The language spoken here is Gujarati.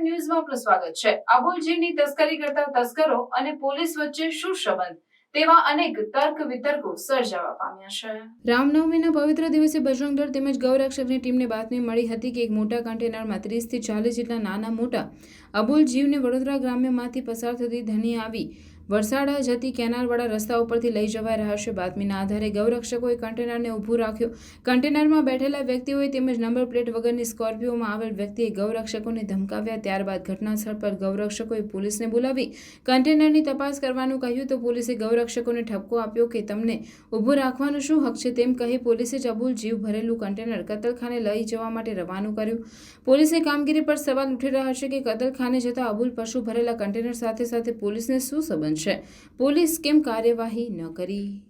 ન્યૂઝમાં આપનું સ્વાગત છે. અબોલ તસ્કરી કરતા તસ્કરો અને પોલીસ વચ્ચે શું સંબંધ? તેવા અનેક તર્ક વિતર્કો સર્જાવા પામ્યા છે. રામનવમીના પવિત્ર દિવસે બજરંગ દળ તેમજ ગૌરક્ષકની ટીમને બાતમી મળી હતી કે એક મોટા કન્ટેનરમાં ત્રીસથી ચાલીસ જેટલા નાના મોટા અબોલ જીવને વડોદરા ગ્રામ્યમાંથી પસાર થતી ધની આવી વરસાડા જતી કેનાલવાળા રસ્તા ઉપરથી લઈ જવાઈ રહ્યા છે બાતમીના આધારે ગૌરક્ષકોએ કન્ટેનરને ઊભું રાખ્યું. કન્ટેનરમાં બેઠેલા વ્યક્તિઓએ તેમજ નંબર પ્લેટ વગરની સ્કોર્પિયોમાં આવેલ વ્યક્તિએ ગૌરક્ષકોને ધમકાવ્યા. ત્યારબાદ ઘટનાસ્થળ પર ગૌરક્ષકોએ પોલીસને બોલાવી. કન્ટેનરની તપાસ કરવાનું કહ્યું તો પોલીસે ગૌરક્ષકોને ઠપકો આપ્યો કે તમને ઊભું રાખવાનું શું હક છે? તેમ કહી પોલીસે જ અબુલ જીવ ભરેલું કન્ટેનર કતલખાને લઈ જવા માટે રવાનું કર્યું. પોલીસે કામગીરી પર સવાલ ઉઠી રહ્યા છે કે કતલખાને જતા અબુલ પશુ ભરેલા કન્ટેનર સાથે સાથે પોલીસને શું સંબંધ છે. પોલીસ કેમ કાર્યવાહી ન કરી?